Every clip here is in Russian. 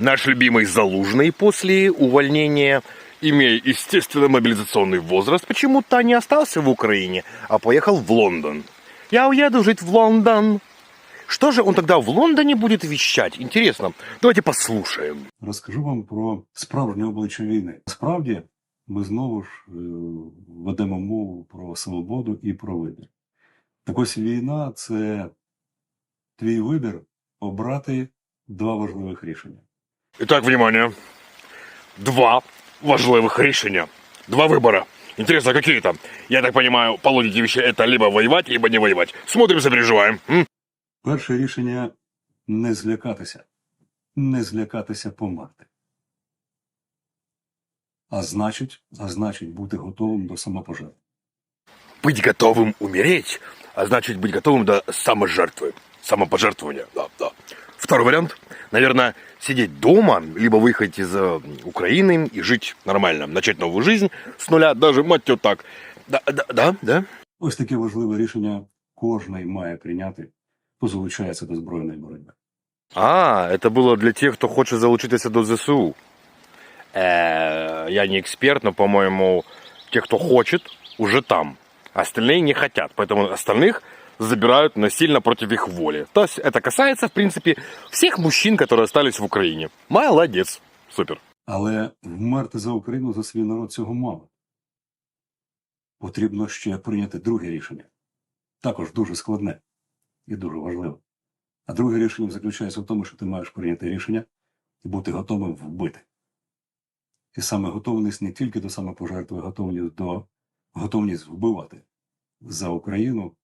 Наш любимый Залужный после увольнения, имея естественно мобилизационный возраст, почему-то не остался в Украине, а поехал в Лондон. Я уеду жить в Лондон. Что же он тогда в Лондоне будет вещать? Интересно. Давайте послушаем. Розкажу вам про справжнє обличчя війни. Насправді, ми знову ж е, ведемо мову про свободу і про вибір. Так ось війна це твій вибір обрати два важливих рішення. Итак, внимание. Два важливых решения. Два выбора. Интересно, какие там? Я так понимаю, по логике вещей это либо воевать, либо не воевать. Смотрим, сопереживаем. М? Перше рішення не злякатися, не злякатися померти. А значить, а значить бути готовим до самопожертви. Быть готовым умереть, а значит быть готовым до саможертвы. Самопожертвования, да, да. Второй вариант, наверное, сидеть дома, либо выехать из э, Украины и жить нормально, начать новую жизнь с нуля, даже, мать ее так. Да, да, да, да. Ось таке важливе рішення кожний має прийняти, хто залучається до збройної боротьби. А, это было для тех, кто хочет залучиться до ЗСУ. Э, я не эксперт, но, по-моему, те, кто хочет, уже там. Остальные не хотят, поэтому остальных забирают насильно против их воли. То есть это касается, в принципе, всех мужчин, которые остались в Украине. Молодец. Супер. Але вмерти за Україну за свій народ цього мало. Потрібно ще прийняти друге рішення. Також дуже складне і дуже важливе. А друге рішення заключається в тому, що ти маєш прийняти рішення і бути готовим вбити. І саме готовність не тільки до самопожертви, а готовність до готовність вбивати за Україну,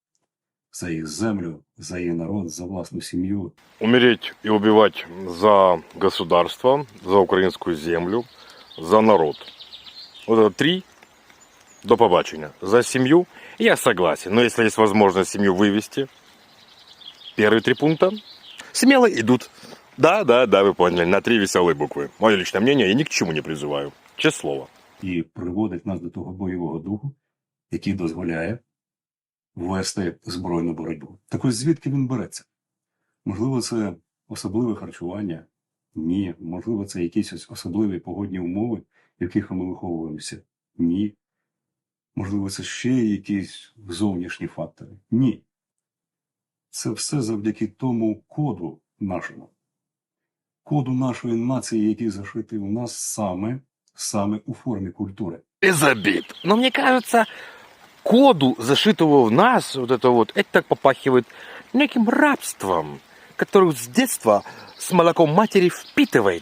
за їх землю, за її народ, за власну сім'ю, Умереть и убивать за государство, за украинскую землю, за народ. Вот это три до побачення. За семью я согласен. Но если есть возможность семью вывести, первые три пункта смело идут. Да, да, да, вы поняли, на три веселые буквы. Мое личное мнение, я ни к чему не призываю. Честное слово. і приводить нас до того бойового духу, який дозволяє вести збройну боротьбу. Так ось звідки він береться? Можливо, це особливе харчування? Ні. Можливо, це якісь ось особливі погодні умови, в яких ми виховуємося? Ні. Можливо, це ще якісь зовнішні фактори? Ні. Це все завдяки тому коду нашому. Коду нашої нації, який зашитий у нас саме, саме у формі культури. Обид. Но мне кажется, коду, зашитого в нас, вот это вот, это так попахивает неким рабством, которое с детства с молоком матери впитывает.